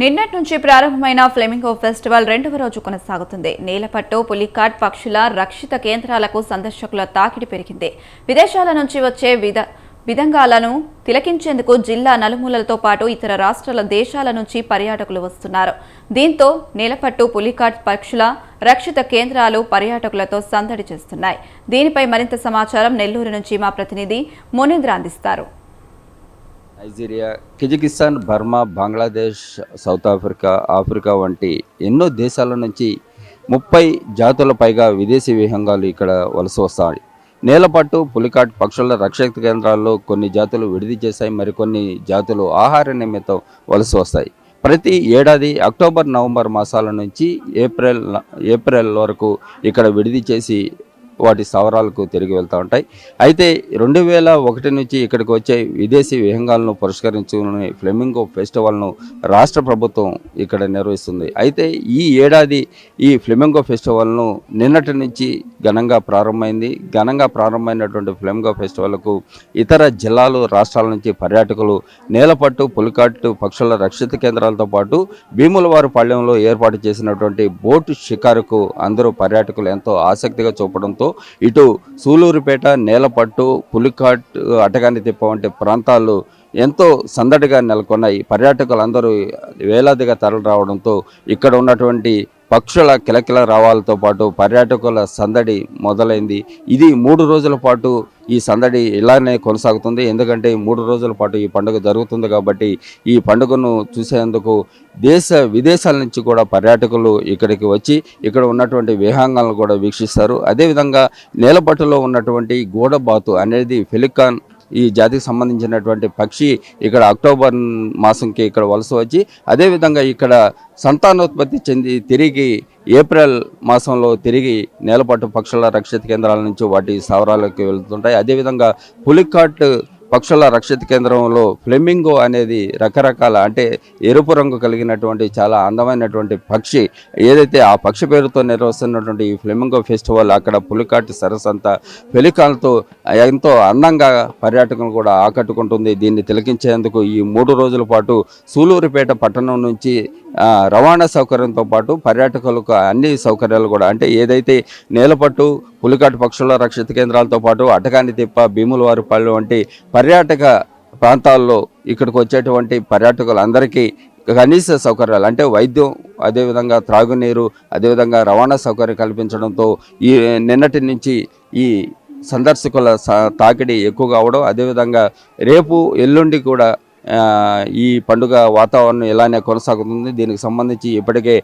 నిన్నటి నుంచి ప్రారంభమైన ఫ్లెమింగో ఫెస్టివల్ రెండవ రోజు కొనసాగుతుంది. నీలపట్టు పులికాట్ పక్షుల రక్షిత కేంద్రాలకు సందర్శకుల తాకిడి పెరిగింది. విదేశాల నుంచి వచ్చే విధ విధంగాలను తిలకించేందుకు జిల్లా నలుమూలలతో పాటు ఇతర రాష్ట్రాల దేశాల నుంచి పర్యాటకులు వస్తున్నారు. దీంతో నీలపట్టు పులికాట్ పక్షుల రక్షిత కేంద్రాలు పర్యాటకులతో సందడి చేస్తున్నాయి. దీనిపై మరింత సమాచారం నెల్లూరు నుంచి మా ప్రతినిధి మునీంద్ర అందిస్తారు. Nigeria Kazakhstan Burma Bangladesh south Africa Africa వంటి ఎన్నో దేశాల నుంచి ముప్పై జాతుల పైగా విదేశీ విహంగాలు ఇక్కడ వలస వస్తాయి. నేలపట్టు పులికాట్ పక్షుల రక్షక కేంద్రాల్లో కొన్ని జాతులు విడిది చేశాయి మరికొన్ని జాతులు ఆహార నిమిత్తం వలస వస్తాయి. ప్రతి ఏడాది అక్టోబర్ నవంబర్ మాసాల నుంచి ఏప్రిల్ ఏప్రిల్ వరకు ఇక్కడ విడిది చేసి వాటి స్థావరాలకు తిరిగి వెళ్తూ ఉంటాయి. అయితే రెండు వేల ఒకటి నుంచి ఇక్కడికి వచ్చే విదేశీ విహంగాలను పురస్కరించుకునే ఫ్లెమింగో ఫెస్టివల్ను రాష్ట్ర ప్రభుత్వం ఇక్కడ నిర్వహిస్తుంది. అయితే ఈ ఏడాది ఈ ఫ్లెమింగో ఫెస్టివల్ను నిన్నటి నుంచి ఘనంగా ప్రారంభమైంది. ఘనంగా ప్రారంభమైనటువంటి ఫ్లెమింగో ఫెస్టివల్కు ఇతర జిల్లాలు రాష్ట్రాల నుంచి పర్యాటకులు నేలపట్టు పులికాట్టు పక్షుల రక్షిత కేంద్రాలతో పాటు భీములవారు పాళ్యంలో ఏర్పాటు చేసినటువంటి బోటు షికారుకు అందరూ పర్యాటకులు ఎంతో ఆసక్తిగా చూపడంతో ఇటు సూలూరుపేట నేలపట్టు పులికాట్ అటగాని తిప్ప వంటి ప్రాంతాలు ఎంతో సందడిగా నెలకొన్నాయి. పర్యాటకులందరూ వేలాదిగా తరలి రావడంతో ఇక్కడ ఉన్నటువంటి పక్షుల కిలకిల రావాలతో పాటు పర్యాటకుల సందడి మొదలైంది. ఇది మూడు రోజుల పాటు ఈ సందడి ఇలానే కొనసాగుతుంది. ఎందుకంటే మూడు రోజుల పాటు ఈ పండుగ జరుగుతుంది కాబట్టి ఈ పండుగను చూసేందుకు దేశ విదేశాల నుంచి కూడా పర్యాటకులు ఇక్కడికి వచ్చి ఇక్కడ ఉన్నటువంటి విహాంగాలను కూడా వీక్షిస్తారు. అదేవిధంగా నేలపట్టులో ఉన్నటువంటి గోడబాతు అనేది ఫెలికాన్ ఈ జాతికి సంబంధించినటువంటి పక్షి ఇక్కడ అక్టోబర్ మాసంకి ఇక్కడ వలస వచ్చి అదేవిధంగా ఇక్కడ సంతానోత్పత్తి చెంది తిరిగి ఏప్రిల్ మాసంలో తిరిగి నేలపట్టు పక్షుల రక్షిత కేంద్రాల నుంచి వాటి స్థావరాలకు వెళ్తుంటాయి. అదేవిధంగా పులికాట్ పక్షుల రక్షిత కేంద్రంలో ఫ్లెమింగో అనేది రకరకాల అంటే ఎరుపు రంగు కలిగినటువంటి చాలా అందమైనటువంటి పక్షి. ఏదైతే ఆ పక్షి పేరుతో నిర్వహిస్తున్నటువంటి ఈ ఫ్లెమింగో ఫెస్టివల్ అక్కడ పులికాటి సరస్సు అంతా పెలికాలతో ఎంతో అందంగా పర్యాటకులు కూడా ఆకట్టుకుంటుంది. దీన్ని తిలకించేందుకు ఈ మూడు రోజుల పాటు సూలూరుపేట పట్టణం నుంచి రవాణా సౌకర్యంతో పాటు పర్యాటకులకు అన్ని సౌకర్యాలు కూడా అంటే ఏదైతే నేలపట్టు పులికాటు పక్షుల రక్షిత కేంద్రాలతో పాటు అటకాని తిప్ప భీములవారిపల్లి వంటి పర్యాటక ప్రాంతాల్లో ఇక్కడికి వచ్చేటువంటి పర్యాటకులందరికీ కనీస సౌకర్యాలు అంటే వైద్యం అదేవిధంగా త్రాగునీరు అదేవిధంగా రవాణా సౌకర్యం కల్పించడంతో ఈ నిన్నటి నుంచి ఈ సందర్శకుల తాకిడి ఎక్కువగా అవడం అదేవిధంగా రేపు ఎల్లుండి కూడా ఈ పండుగ వాతావరణం ఇలానే కొనసాగుతుంది. దీనికి సంబంధించి ఇప్పటికే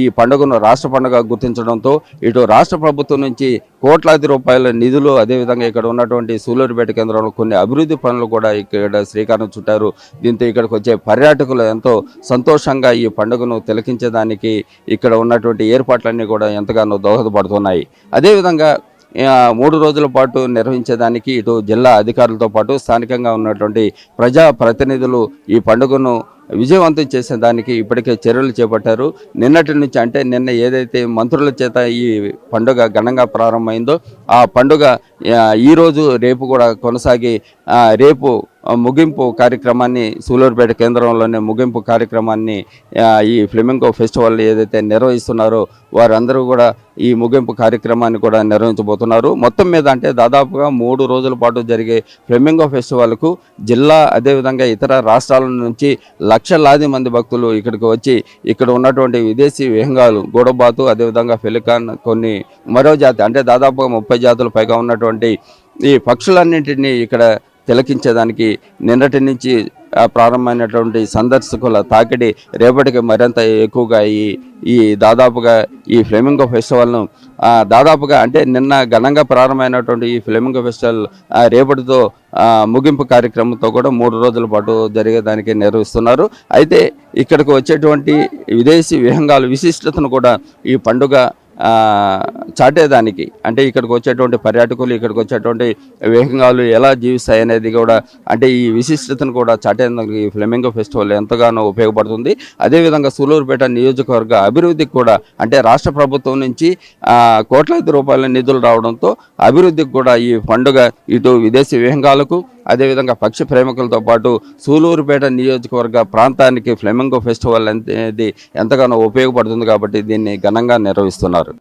ఈ పండుగను రాష్ట్ర పండుగ గుర్తించడంతో ఇటు రాష్ట్ర ప్రభుత్వం నుంచి కోట్లాది రూపాయల నిధులు అదేవిధంగా ఇక్కడ ఉన్నటువంటి సూలూరుపేట కేంద్రంలో కొన్ని అభివృద్ధి పనులు కూడా ఇక్కడ శ్రీకారం చుట్టారు. దీంతో ఇక్కడికి వచ్చే పర్యాటకులు ఎంతో సంతోషంగా ఈ పండుగను తిలకించడానికి ఇక్కడ ఉన్నటువంటి ఏర్పాట్లన్నీ కూడా ఎంతగానో దోహదపడుతున్నాయి. అదేవిధంగా మూడు రోజుల పాటు నిర్వహించేదానికి ఇటు జిల్లా అధికారులతో పాటు స్థానికంగా ఉన్నటువంటి ప్రజా ప్రతినిధులు ఈ పండుగను విజయవంతం చేసేదానికి ఇప్పటికే చర్యలు చేపట్టారు. నిన్నటి నుంచి అంటే నిన్న ఏదైతే మంత్రుల చేత ఈ పండుగ ఘనంగా ప్రారంభమైందో ఆ పండుగ ఈరోజు రేపు కూడా కొనసాగి రేపు ముగింపు కార్యక్రమాన్ని సూలూరుపేట కేంద్రంలోనే ముగింపు కార్యక్రమాన్ని ఈ ఫ్లెమింగో ఫెస్టివల్ ఏదైతే నిర్వహిస్తున్నారో వారందరూ కూడా ఈ ముగింపు కార్యక్రమాన్ని కూడా నిర్వహించబోతున్నారు. మొత్తం మీద అంటే దాదాపుగా మూడు రోజుల పాటు జరిగే ఫ్లెమింగో ఫెస్టివల్కు జిల్లా అదేవిధంగా ఇతర రాష్ట్రాల నుంచి లక్షలాది మంది భక్తులు ఇక్కడికి వచ్చి ఇక్కడ ఉన్నటువంటి విదేశీ విహంగాలు గోడబాతు అదేవిధంగా ఫెలికాన్ కొన్ని మరో జాతి అంటే దాదాపుగా ముప్పై జాతులు పైగా ఉన్నటువంటి ఈ పక్షులన్నింటినీ ఇక్కడ తిలకించేదానికి నిన్నటి నుంచి ప్రారంభమైనటువంటి సందర్శకుల తాకిడి రేపటికి మరింత ఎక్కువగా ఈ ఈ దాదాపుగా ఈ ఫ్లెమింగో ఫెస్టివల్ను దాదాపుగా అంటే నిన్న ఘనంగా ప్రారంభమైనటువంటి ఈ ఫ్లెమింగో ఫెస్టివల్ రేపటితో ముగింపు కార్యక్రమంతో కూడా మూడు రోజుల పాటు జరిగేదానికి నిర్వహిస్తున్నారు. అయితే ఇక్కడికి వచ్చేటువంటి విదేశీ విహంగాలు విశిష్టతను కూడా ఈ పండుగ చాటేదానికి. అంటే ఇక్కడికి వచ్చేటువంటి పర్యాటకులు ఇక్కడికి వచ్చేటువంటి వేగంగాలు ఎలా జీవిస్తాయి అనేది కూడా అంటే ఈ విశిష్టతను కూడా చాటేందుకు ఈ ఫ్లెమింగో ఫెస్టివల్ ఎంతగానో ఉపయోగపడుతుంది. అదేవిధంగా సూలూరుపేట నియోజకవర్గ అభివృద్ధికి కూడా అంటే రాష్ట్ర ప్రభుత్వం నుంచి కోట్లాది రూపాయల నిధులు రావడంతో అభివృద్ధికి కూడా ఈ పండుగ ఇటు విదేశీ విహంగాలకు అదేవిధంగా పక్షి ప్రేమికులతో పాటు సూలూరుపేట నియోజకవర్గ ప్రాంతానికి ఫ్లెమింగో ఫెస్టివల్ అనేది ఎంతగానో ఉపయోగపడుతుంది కాబట్టి దీన్ని ఘనంగా నిర్వహిస్తున్నారు.